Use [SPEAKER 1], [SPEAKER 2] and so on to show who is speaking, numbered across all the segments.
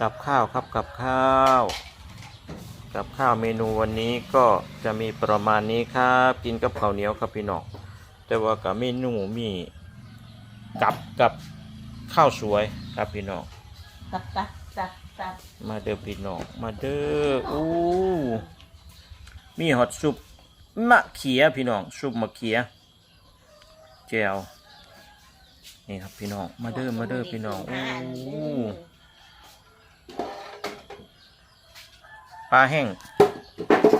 [SPEAKER 1] กับข้าวครับกับข้าว กับข้าวเมนูวันนี้ก็จะมีประมาณนี้ครับ กินกับข้าวเหนียวครับพี่น้องแต่ว่ากับเมนูมีกับกับข้าวสวยครับพี่น้อง
[SPEAKER 2] ตับตับตับตับ
[SPEAKER 1] มาเด้อพี่น้องมาเด้ออู้มีฮอตซุปมะเขียพี่น้องซุปมะเขียแจวนี่ครับพี่น้องมาเด้อมาเด้อพี่น้องอู้ ปลาแห้ง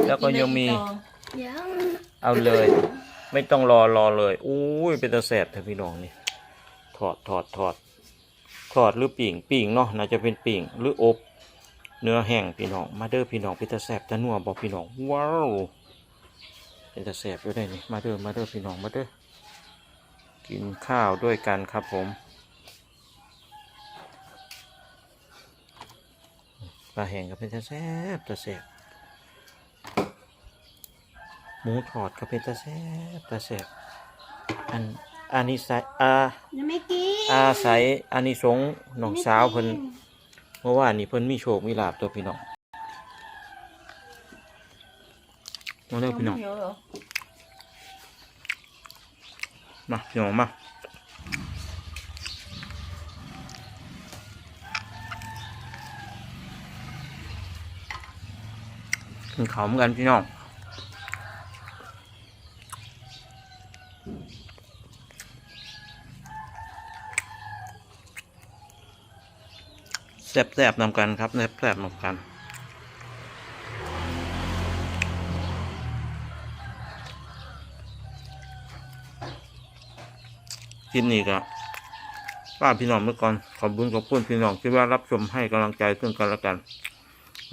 [SPEAKER 1] แล้วก็ยังมี
[SPEAKER 3] ยัง
[SPEAKER 1] เอาเลย ไม่ต้องรอรอเลยอู้ยเป็นตะแสบเถอะพี่น้องนี่ถอดถอดถอดถอดหรือปิ่งปิ่งเนาะน่าจะเป็นปิ่งหรืออบ เนื้อแห้งพี่น้องมาเด้อพี่น้องเป็นตะแสบตะนัวบอกพี่น้องว้าวเป็นตะแสบอยู่ได้นี่มาเด้อมาเด้อพี่น้องมาเด้อกินข้าวด้วยกันครับผม ปลาแห้งก็เป็นตะแสบตะแสบหมูทอดก็เป็นตาแซ่บตาแซ่บอันอันนี้ใส่อา
[SPEAKER 3] ยังไม่กิน
[SPEAKER 1] อาใส่อันนี้สงส์น้องสาวเพิ่นเมื่อวานนี้เพิ่นมีโชคมีลาบตัวพี่น้องมาเร็วพี่น้อง
[SPEAKER 2] เดี๋ยวเหรอ
[SPEAKER 1] มาพี่น้องมา ข้าวเหมือนกันพี่น้องแซบๆนำกันครับแซบๆนำกันคลิปนี้ก็ป้ากพี่น้องเมื่อก่อนขอบคุณขอบคุณพี่น้องที่ว่ารับชมให้กำลังใจซึ่งกันและกัน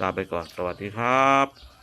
[SPEAKER 1] ลาไปก่อน สวัสดีครับ